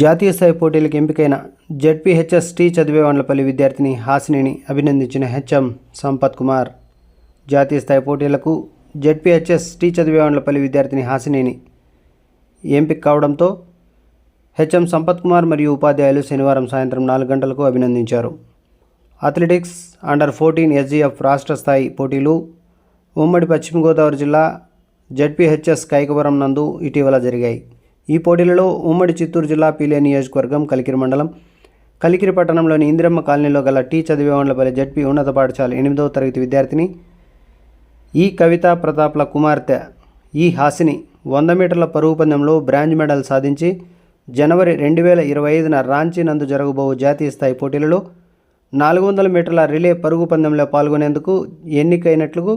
జాతీయ స్థాయి పోటీలకు ఎంపికైన జెడ్పీహెచ్ఎస్ టీ చదివేవాండ్లపల్లి విద్యార్థిని హాసినిని అభినందించిన హెచ్ఎం సంపత్ కుమార్. జాతీయ స్థాయి పోటీలకు జెడ్పీహెచ్ఎస్ టీ చదివేవాండ్లపల్లి విద్యార్థిని హాసినిని ఎంపిక కావడంతో హెచ్ఎం సంపత్ కుమార్ మరియు ఉపాధ్యాయులు శనివారం సాయంత్రం నాలుగు గంటలకు అభినందించారు. అథ్లెటిక్స్ అండర్ ఫోర్టీన్ ఎస్జీఎఫ్ రాష్ట్ర స్థాయి పోటీలు ఉమ్మడి పశ్చిమ గోదావరి జిల్లా జడ్పీహెచ్ఎస్ కైకవరం నందు ఇటీవల జరిగాయి. ఈ పోటీలలో ఉమ్మడి చిత్తూరు జిల్లా పీలే నియోజకవర్గం కలికిరి మండలం. కలికిరి పట్టణంలోని ఇందిరమ్మ కాలనీలో గల టీ చదివేవాండ్లపల్లి జడ్పీ ఉన్నత పాఠశాల ఎనిమిదవ తరగతి విద్యార్థిని ఈ కవితా ప్రతాప్ల కుమార్తె ఈ హాసిని వంద మీటర్ల పరుగు పందెంలో బ్రాంజ్ మెడల్ సాధించి జనవరి రెండు వేల ఇరవై ఐదున రాంచీ నందు జరగబోవు జాతీయ స్థాయి పోటీలలో నాలుగు వందల మీటర్ల రిలే పరుగు పందెంలో పాల్గొనేందుకు ఎన్నికైనట్లు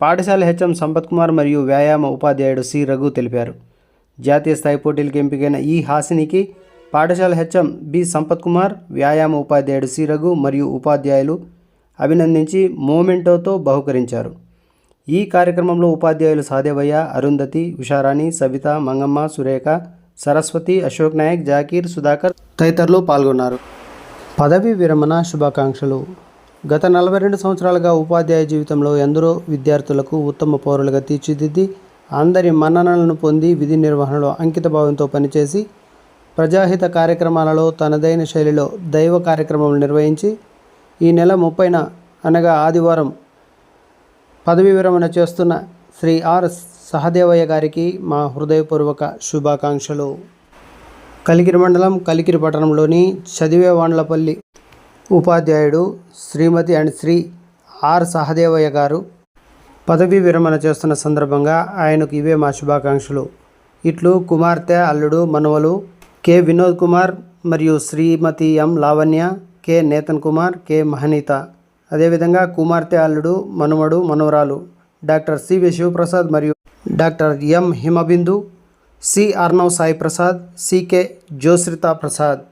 పాఠశాల హెచ్ఎం సంపత్ కుమార్ మరియు వ్యాయామ ఉపాధ్యాయుడు సి రఘు తెలిపారు. జాతీయ స్థాయి పోటీలకు ఎంపికైన ఈ హాసినికి పాఠశాల హెచ్ఎం బి సంపత్ కుమార్ వ్యాయామ ఉపాధ్యాయుడు సి రఘు మరియు ఉపాధ్యాయులు అభినందించి మోమెంటోతో బహుకరించారు. ఈ కార్యక్రమంలో ఉపాధ్యాయులు సాదేవయ్య అరుంధతి ఉషారాణి సవిత మంగమ్మ సురేఖ సరస్వతి అశోక్ నాయక్ జాకీర్ సుధాకర్ తదితరులు పాల్గొన్నారు. పదవీ విరమణ శుభాకాంక్షలు. గత నలభై రెండు సంవత్సరాలుగా ఉపాధ్యాయ జీవితంలో ఎందరో విద్యార్థులకు ఉత్తమ పౌరులుగా తీర్చిదిద్ది అందరి మన్ననలను పొంది విధి నిర్వహణలో అంకితభావంతో పనిచేసి ప్రజాహిత కార్యక్రమాలలో తనదైన శైలిలో దైవ కార్యక్రమం నిర్వహించి ఈ నెల ముప్పైన అనగా ఆదివారం పదవి విరమణ చేస్తున్న శ్రీ ఆర్ సహదేవయ్య గారికి మా హృదయపూర్వక శుభాకాంక్షలు. కలికిరి మండలం కలికిరి పట్టణంలోని చదివేవాండ్లపల్లి ఉపాధ్యాయుడు శ్రీమతి అండ్ శ్రీ ఆర్ సహదేవయ్య గారు పదవీ విరమణ చేస్తున్న సందర్భంగా ఆయనకు ఇవే మా శుభాకాంక్షలు. ఇట్లు కుమార్తె అల్లుడు మనవలు కె. వినోద్ కుమార్ మరియు Shrimati M. Lavanya K. Netan Kumar K. Mahaneeta. అదేవిధంగా కుమార్తె అల్లుడు మనుమడు మనవరాలు డాక్టర్ సివి శివప్రసాద్ మరియు doctor M. Himabindu C. Arnav Sai Prasad CK Joshrita Prasad